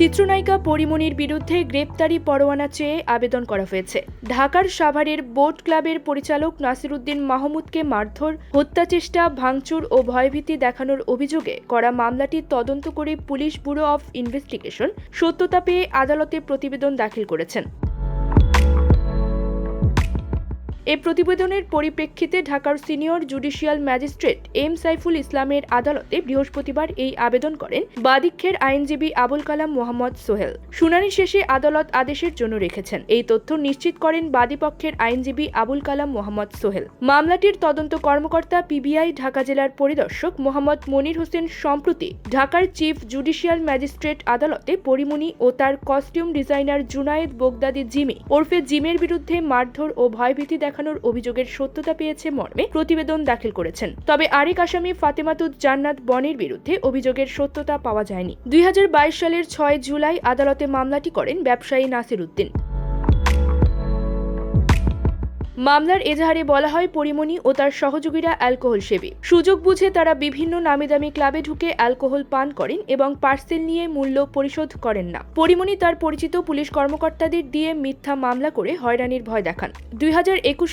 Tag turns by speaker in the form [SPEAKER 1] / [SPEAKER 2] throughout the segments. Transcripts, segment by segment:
[SPEAKER 1] চিত্রনায়িকা পরিমণির বিরুদ্ধে গ্রেপ্তারি পরোয়ানা চেয়ে আবেদন করা হয়েছে ঢাকার সাভারের বোট ক্লাবের পরিচালক নাসিরুদ্দিন মাহমুদকে মারধর হত্যাচেষ্টা ভাঙচুর ও ভয়ভীতি দেখানোর অভিযোগে করা মামলাটি তদন্ত করে পুলিশ ব্যুরো অব ইনভেস্টিগেশন সত্যতা পেয়ে আদালতে প্রতিবেদন দাখিল করেছেন এ প্রতিবেদনের পরিপ্রেক্ষিতে ঢাকার senior judicial magistrate M Saiful ইসলামের আদালতে বৃহস্পতিবার এই আবেদন করেন বাদিক্ষের আইনজীবী আবুল কালাম মোহাম্মদ সোহেল শুনানি শেষে আদালত আদেশের জন্য রেখেছেন এই তথ্য নিশ্চিত করেন বাদীপক্ষের আইনজীবী আবুল কালাম মোহাম্মদ সোহেল মামলাটির তদন্ত কর্মকর্তা পিবিআই ঢাকা জেলার পরিদর্শক মোহাম্মদ মনির হোসেন সম্প্রতি ঢাকার চিফ জুডিশিয়াল ম্যাজিস্ট্রেট আদালতে পরিমণি ও তার কস্টিউম ডিজাইনার জুনায়েদ বোগদাদি জিমি ওরফে জিমের বিরুদ্ধে মারধর ও ভয়ভীতি দেখা দেখানোর অভিযোগের সত্যতা পেয়েছে মর্মে প্রতিবেদন দাখিল করেছেন তবে আরেক আসামি ফাতেমাতুদ জান্নাত বনের বিরুদ্ধে অভিযোগের সত্যতা পাওয়া যায়নি দুই সালের ছয় জুলাই আদালতে মামলাটি করেন ব্যবসায়ী নাসির উদ্দিন মামলার এজাহারে বলা হয় পরিমণি ও তার সহযোগীরা অ্যালকোহল সেবী সুযোগ বুঝে তারা বিভিন্ন নামিদামি ক্লাবে ঢুকে অ্যালকোহল পান করেন এবং পার্সেল নিয়ে মূল্য পরিশোধ করেন না পরিমণি তার পরিচিত পুলিশ কর্মকর্তাদের দিয়ে মিথ্যা মামলা করে হয়রানির ভয় দেখান দুই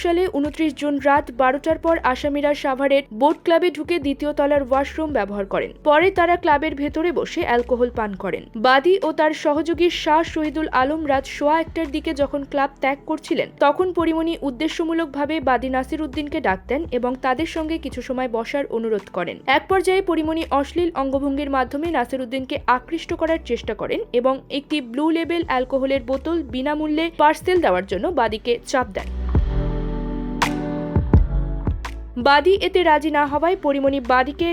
[SPEAKER 1] সালে উনত্রিশ জুন রাত বারোটার পর আসামিরা সাভারের বোট ক্লাবে ঢুকে দ্বিতীয় তলার ওয়াশরুম ব্যবহার করেন পরে তারা ক্লাবের ভেতরে বসে অ্যালকোহল পান করেন বাদী ও তার সহযোগী শাহ শহীদুল আলম রাত সোয়া একটার দিকে যখন ক্লাব ত্যাগ করছিলেন তখন পরিমণি উদ্দেশ্য উদ্দেশ্যমূলকভাবে বাদী নাসির উদ্দিনকে ডাকতেন এবং তাদের সঙ্গে কিছু সময় বসার অনুরোধ করেন এক পর্যায়ে পরিমণি অশ্লীল অঙ্গভঙ্গির মাধ্যমে নাসির উদ্দিনকে আকৃষ্ট করার চেষ্টা করেন এবং একটি ব্লু লেবেল অ্যালকোহলের বোতল বিনামূল্যে পার্সেল দেওয়ার জন্য বাদীকে চাপ দেন বাদী এতে রাজি না হওয়ায় পরিমণি বাদীকে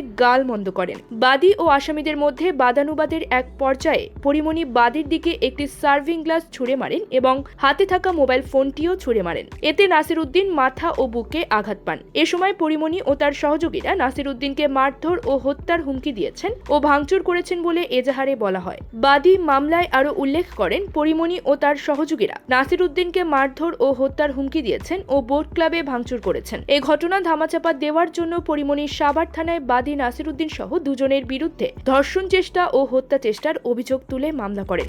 [SPEAKER 1] মন্দ করেন বাদী ও আসামিদের মধ্যে বাদানুবাদের এক পর্যায়ে পরিমণি বাদীর দিকে একটি সার্ভিং গ্লাস ছুঁড়ে মারেন এবং হাতে থাকা মোবাইল ফোনটিও ছুঁড়ে মারেন এতে নাসির উদ্দিন মাথা ও বুকে আঘাত পান এ সময় পরিমণি ও তার সহযোগীরা নাসির উদ্দিনকে মারধর ও হত্যার হুমকি দিয়েছেন ও ভাঙচুর করেছেন বলে এজাহারে বলা হয় বাদী মামলায় আরো উল্লেখ করেন পরিমণি ও তার সহযোগীরা নাসির উদ্দিনকে মারধর ও হত্যার হুমকি দিয়েছেন ও বোট ক্লাবে ভাঙচুর করেছেন এ ঘটনা ধামা চাপা দেওয়ার জন্য পরিমণির সাবার থানায় বাদী নাসিরুদ্দিন সহ দুজনের বিরুদ্ধে ধর্ষণ চেষ্টা ও হত্যা চেষ্টার অভিযোগ তুলে মামলা করে